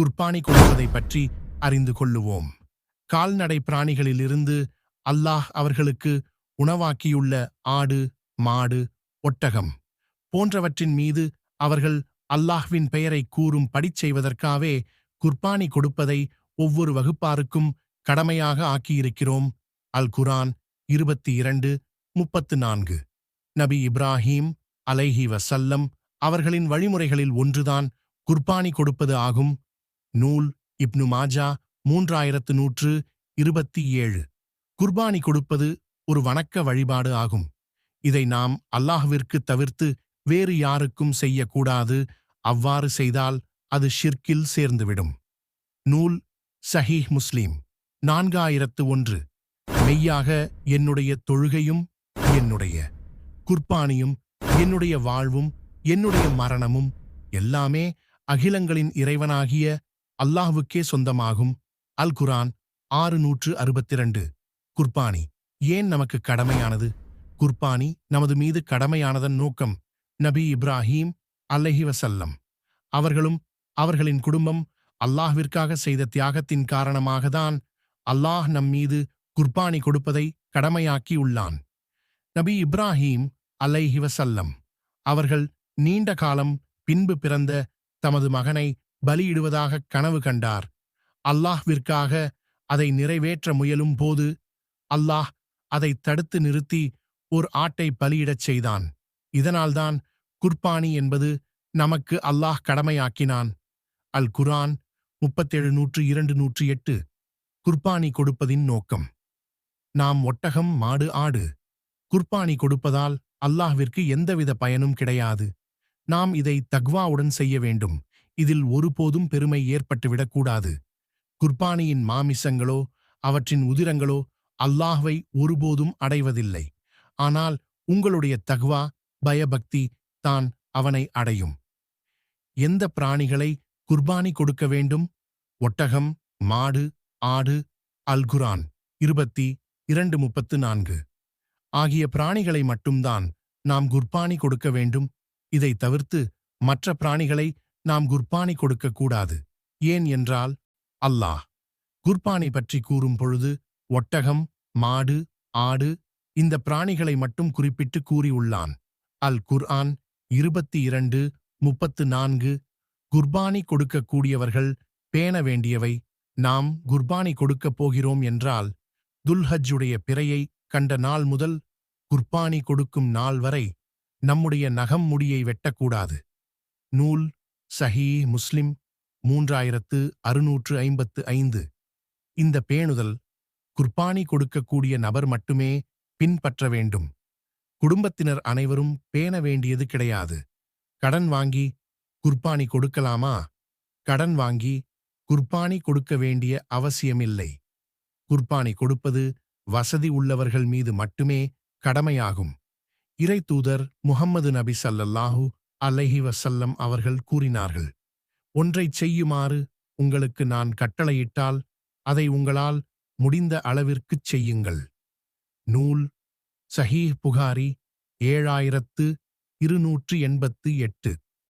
குர்பானி கொடுப்பதை பற்றி அறிந்து கொள்ளுவோம். கால்நடை பிராணிகளிலிருந்து அல்லாஹ் அவர்களுக்கு உணவாக்கியுள்ள ஆடு மாடு ஒட்டகம் போன்றவற்றின் மீது அவர்கள் அல்லாஹ்வின் பெயரை கூறும் படிச் செய்வதற்காவே குர்பானி கொடுப்பதை ஒவ்வொரு வகுப்பாருக்கும் கடமையாக ஆக்கியிருக்கிறோம். அல் குரான் இருபத்தி இரண்டு முப்பத்து நான்கு நபி இப்ராஹீம் அலைஹி வசல்லம் அவர்களின் வழிமுறைகளில் ஒன்றுதான் குர்பானி கொடுப்பது ஆகும். நூல் இப்னு மாஜா மூன்றாயிரத்து நூற்று இருபத்தி ஏழு. குர்பானி கொடுப்பது ஒரு வணக்க வழிபாடு ஆகும். இதை நாம் அல்லாஹ்விற்கு தவிர்த்து வேறு யாருக்கும் செய்யக்கூடாது. அவ்வாறு செய்தால் அது ஷிர்கில் சேர்ந்துவிடும். நூல் சஹீஹ் முஸ்லீம் நான்காயிரத்து ஒன்று. மெய்யாக என்னுடைய தொழுகையும் என்னுடைய குர்பானியும் என்னுடைய வாழ்வும் என்னுடைய மரணமும் எல்லாமே அகிலங்களின் இறைவனாகிய அல்லாஹ்வுக்கே சொந்தமாகும். அல் குரான் ஆறு நூற்று அறுபத்திரண்டு. குர்பானி ஏன் நமக்கு கடமையானது? குர்பானி நமது மீது கடமையானதன் நோக்கம் நபி இப்ராஹீம் அல்லஹி வசல்லம் அவர்களும் அவர்களின் குடும்பம் அல்லாஹ்விற்காக செய்த தியாகத்தின் காரணமாகத்தான் அல்லாஹ் நம் மீது குர்பானி கொடுப்பதை கடமையாக்கியுள்ளான் நபி இப்ராஹீம் அலைஹி வசல்லம் அவர்கள் நீண்ட காலம் பின்பு பிறந்த தமது மகனை பலியிடுவதாக கனவு கண்டார். அல்லாஹ்விற்காக அதை நிறைவேற்ற முயலும் போது அல்லாஹ் அதை தடுத்து நிறுத்தி ஓர் ஆட்டை பலியிடச் செய்தான். இதனால்தான் குர்பானி என்பது நமக்கு அல்லாஹ் கடமையாக்கினான். அல் குரான் முப்பத்தேழு நூற்று இரண்டு நூற்று எட்டு. குர்பானி கொடுப்பதின் நோக்கம். நாம் ஒட்டகம் மாடு ஆடு. குர்பானி கொடுப்பதால் அல்லாஹ்விற்கு எந்தவித பயனும் கிடையாது. நாம் இதை தக்வாவுடன் செய்ய வேண்டும். இதில் ஒருபோதும் பெருமை ஏற்பட்டுவிடக்கூடாது. குர்பானியின் மாமிசங்களோ அவற்றின் உதிரங்களோ அல்லாஹ்வை ஒருபோதும் அடைவதில்லை. ஆனால் உங்களுடைய தகுவா பயபக்தி தான் அவனை அடையும். எந்த பிராணிகளை குர்பானி கொடுக்க வேண்டும்? ஒட்டகம் மாடு ஆடு அல்குரான் இருபத்தி இரண்டு முப்பத்து நான்கு. ஆகிய பிராணிகளை மட்டும்தான் நாம் குர்பானி கொடுக்க வேண்டும். இதை தவிர்த்து மற்ற பிராணிகளை நாம் குர்பானி கொடுக்கக்கூடாது. ஏன் என்றால் அல்லாஹ் குர்பானி பற்றி கூறும் பொழுது ஒட்டகம் மாடு ஆடு இந்த பிராணிகளை மட்டும் குறிப்பிட்டு கூறியுள்ளான். அல் குர்ஆன் இருபத்தி இரண்டு முப்பத்து நான்கு குர்பானி கொடுக்கக்கூடியவர்கள் பேண வேண்டியவை. நாம் குர்பானி கொடுக்கப் போகிறோம் என்றால் துல்ஹஜ்ஜுடைய பிறையை கண்ட நாள் முதல் குர்பானி கொடுக்கும் நாள் வரை நம்முடைய நகம் முடியை வெட்டக்கூடாது. நூல் சஹீ முஸ்லிம் மூன்றாயிரத்து அறுநூற்று ஐம்பத்து ஐந்து. இந்த பேணுதல் குர்பானி கொடுக்கக்கூடிய நபர் மட்டுமே பின்பற்ற வேண்டும். குடும்பத்தினர் அனைவரும் பேண வேண்டியது கிடையாது. கடன் வாங்கி குர்பானி கொடுக்கலாமா? கடன் வாங்கி குர்பானி கொடுக்க வேண்டிய அவசியமில்லை. குர்பானி கொடுப்பது வசதி உள்ளவர்கள் மீது மட்டுமே கடமையாகும். இறை தூதர் முஹம்மது நபி சல்லல்லாஹூ அலஹி வசல்லம் அவர்கள் கூறினார்கள் ஒன்றைச் செய்யுமாறு உங்களுக்கு நான் கட்டளையிட்டால் அதை உங்களால் முடிந்த அளவிற்குச் செய்யுங்கள். நூல் சஹீஹ் புகாரி ஏழாயிரத்து இருநூற்று எண்பத்து எட்டு.